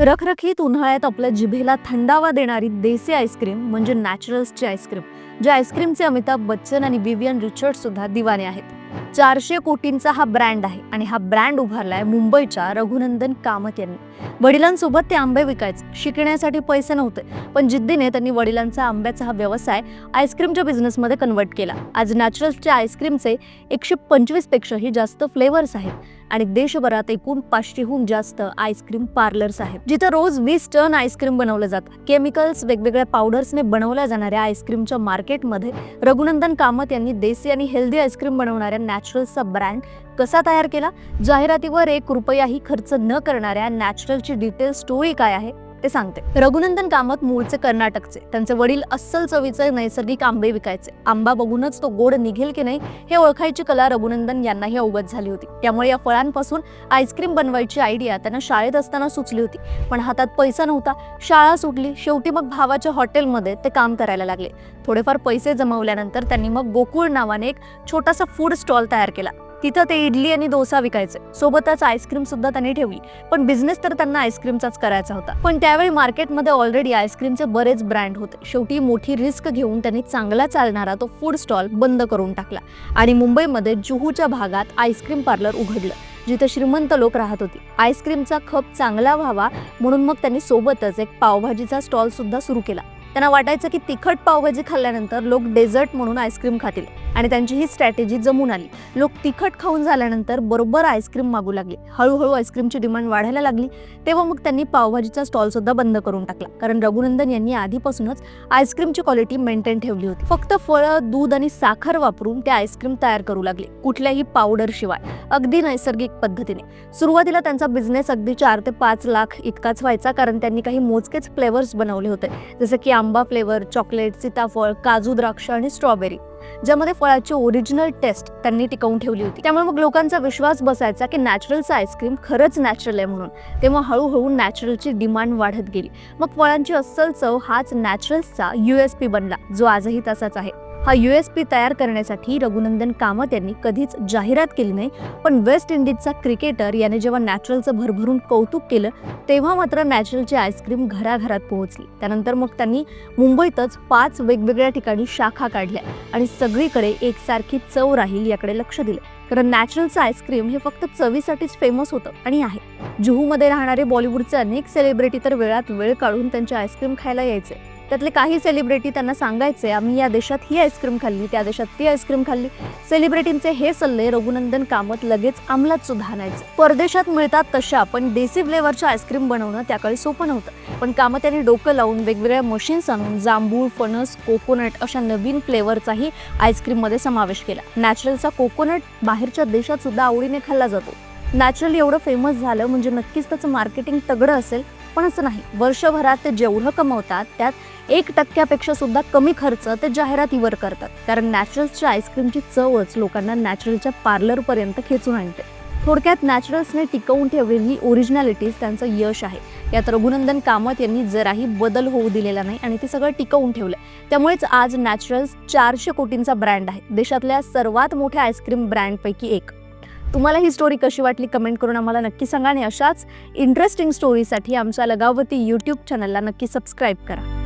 रखरखीत उन्हाळ्यात आपल्या जिभेला थंडावा देणारी देसी आईस्क्रीम म्हणजे नॅचरल्सची आईस्क्रीम ज्या आईस्क्रीमचे अमिताभ बच्चन आणि विवियन रिचर्ड सुद्धा दिवाने आहेत. चारशे कोटींचा हा ब्रँड आहे आणि हा ब्रँड उभारलाय मुंबईच्या रघुनंदन कामत यांनी वडिलांसोबत ते आंबे विकायचे शिकण्यासाठी पैसे नव्हते पण जिद्दीने त्यांनी वडिलांचा आंब्याचा हा व्यवसाय आईस्क्रीमच्या बिझनेसमध्ये कन्वर्ट केला. आज नॅचरल्सच्या आईस्क्रीमचे एकशे पंचवीसपेक्षाही जास्त फ्लेवर्स आहेत. आणि देशभरात एकूण पाचशेहून जास्त आईस्क्रीम पार्लर्स आहेत. जिथं रोज वीस टन आईस्क्रीम बनवलं जातं. केमिकल्स वेगवेगळ्या पावडर्सने बनवल्या जाणाऱ्या आईस्क्रीमच्या मार्केटमध्ये रघुनंदन कामत यांनी देसी आणि हेल्दी आईस्क्रीम बनवणाऱ्या नॅचरल्सचा ब्रँड कसा तयार केला? जाहिरातीवर एक रुपयाही खर्च न करणाऱ्या नॅचरलची डिटेल स्टोरी काय आहे? ते सांगते. रघुनंदन कामत मूळचे कर्नाटकचे. त्यांचे वडील अस्सल चवीचे नैसर्गिक आंबे विकायचे. आंबा बघूनच तो गोड निघेल की नाही हे ओळखायची कला रघुनंदन यांनाही अवगत झाली होती. त्यामुळे या फळांपासून आईस्क्रीम बनवायची आयडिया त्यांना शाळेत असताना सुचली होती. पण हातात पैसा नव्हता. शाळा सुटली. शेवटी मग भावाच्या हॉटेलमध्ये ते काम करायला लागले. थोडेफार पैसे जमवल्यानंतर त्यांनी मग गोकुळ नावाने एक छोटासा फूड स्टॉल तयार केला. तिथं ते इडली आणि डोसा विकायचे. सोबतच आईस्क्रीम सुद्धा त्यांनी ठेवली. पण बिझनेस तर त्यांना आईस्क्रीमचाच करायचा होता. पण त्यावेळी मार्केटमध्ये ऑलरेडी आईस्क्रीमचे बरेच ब्रँड होते. शेवटी मोठी रिस्क घेऊन त्यांनी चांगला चालणारा तो फूड स्टॉल बंद करून टाकला. आणि मुंबईमध्ये जुहूच्या भागात आईस्क्रीम पार्लर उघडलं जिथे श्रीमंत लोक राहत होती. आईस्क्रीमचा खप चांगला व्हावा म्हणून मग त्यांनी सोबतच एक पावभाजीचा स्टॉल सुद्धा सुरू केला. त्यांना वाटायचं की तिखट पावभाजी खाल्ल्यानंतर लोक डेझर्ट म्हणून आईस्क्रीम खातील. आणि त्यांची ही स्ट्रॅटेजी जमून आली. लोक तिखट खाऊन झाल्यानंतर बरोबर आईस्क्रीम मागू लागले. हळूहळू आईस्क्रीमची डिमांड वाढायला लागली. तेव्हा मग त्यांनी पावभाजीचा स्टॉल सुद्धा बंद करून टाकला. कारण रघुनंदन यांनी आधीपासूनच आईस्क्रीमची क्वालिटी मेंटेन ठेवली होती. फक्त फळं दूध आणि साखर वापरून ते आईस्क्रीम तयार करू लागले. कुठल्याही पावडर शिवाय. अगदी नैसर्गिक पद्धतीने. सुरुवातीला त्यांचा बिझनेस अगदी चार ते पाच लाख इतकाच व्हायचा कारण त्यांनी काही मोजकेच फ्लेवर्स बनवले होते. जसे की आंबा फ्लेवर चॉकलेट सीताफळ काजू द्राक्ष आणि स्ट्रॉबेरी ज्यामध्ये फळाची ओरिजिनल टेस्ट त्यांनी टिकवून ठेवली होती. त्यामुळे मग लोकांचा विश्वास बसायचा की नॅचरलचं आईस्क्रीम खरंच नॅचरल आहे म्हणून. तेव्हा हळूहळू नॅचरलची डिमांड वाढत गेली. मग फळांची अस्सल चव हाच नॅचरल्सचा युएसपी बनला जो आजही तसाच आहे. हा यू एस पी तयार करण्यासाठी रघुनंदन कामत यांनी कधीच जाहिरात केली नाही पण वेस्ट इंडिजचा क्रिकेटर याने जेव्हा नॅचरलचं भरभरून कौतुक केलं तेव्हा मात्र नॅचरलची आईस्क्रीम घराघरात पोहोचली. त्यानंतर मग त्यांनी मुंबईतच पाच वेगवेगळ्या ठिकाणी शाखा काढल्या आणि सगळीकडे एकसारखी चव राहील याकडे लक्ष दिलं. कारण नॅचरलचं आईस्क्रीम हे फक्त चवीसाठीच फेमस होतं आणि आहे. जुहूमध्ये राहणारे बॉलिवूडचे अनेक सेलिब्रिटी तर वेळात वेळ काढून त्यांचे आईस्क्रीम खायला यायचे. त्यातले काही सेलिब्रिटी त्यांना सांगायचे आम्ही या देशात ही आईस्क्रीम खाल्ली त्या देशात ती आईस्क्रीम खाल्ली. सेलिब्रिटींचे हे सल्ले रघुनंदन कामत लगेच अंमलात सुद्धा आणायचे परदेशात मिळतात तशा पण देसी फ्लेवरच्या आईस्क्रीम बनवणं त्याकाळी सोपं नव्हतं. पण कामत यांनी डोकं लावून वेगवेगळ्या मशीन्स आणून जांभूळ फणस कोकोनट अशा नवीन फ्लेवरचाही आईस्क्रीममध्ये समावेश केला. नॅचरलचा कोकोनट बाहेरच्या देशात सुद्धा आवडीने खाल्ला जातो. नॅचरल एवढं फेमस झालं म्हणजे नक्कीच त्याचं मार्केटिंग तगडं असेल पण असं नाही. वर्षभरात ते जेवढं कमवतात त्यात एक टक्क्यापेक्षा सुद्धा कमी खर्च ते जाहिरातीवर करतात. कारण नॅचरल्सच्या आईस्क्रीमची चवच लोकांना नॅचरलच्या पार्लरपर्यंत खेचून आणते. थोडक्यात नॅचरल्सने टिकवून ठेवलेली ओरिजिनॅलिटीज त्यांचं यश आहे. यात रघुनंदन कामत यांनी जराही बदल होऊ दिलेला नाही आणि ते सगळं टिकवून ठेवलं त्यामुळेच आज नॅचरल्स चारशे कोटींचा ब्रँड आहे. देशातल्या सर्वात मोठ्या आईस्क्रीम ब्रँडपैकी एक. तुम्हाला ही स्टोरी कशी वाटली कमेंट करून आम्हाला नक्की सांगा आणि अशाच इंटरेस्टिंग स्टोरीसाठी आमच्या लगावती यूट्यूब चॅनलला नक्की सबस्क्राईब करा.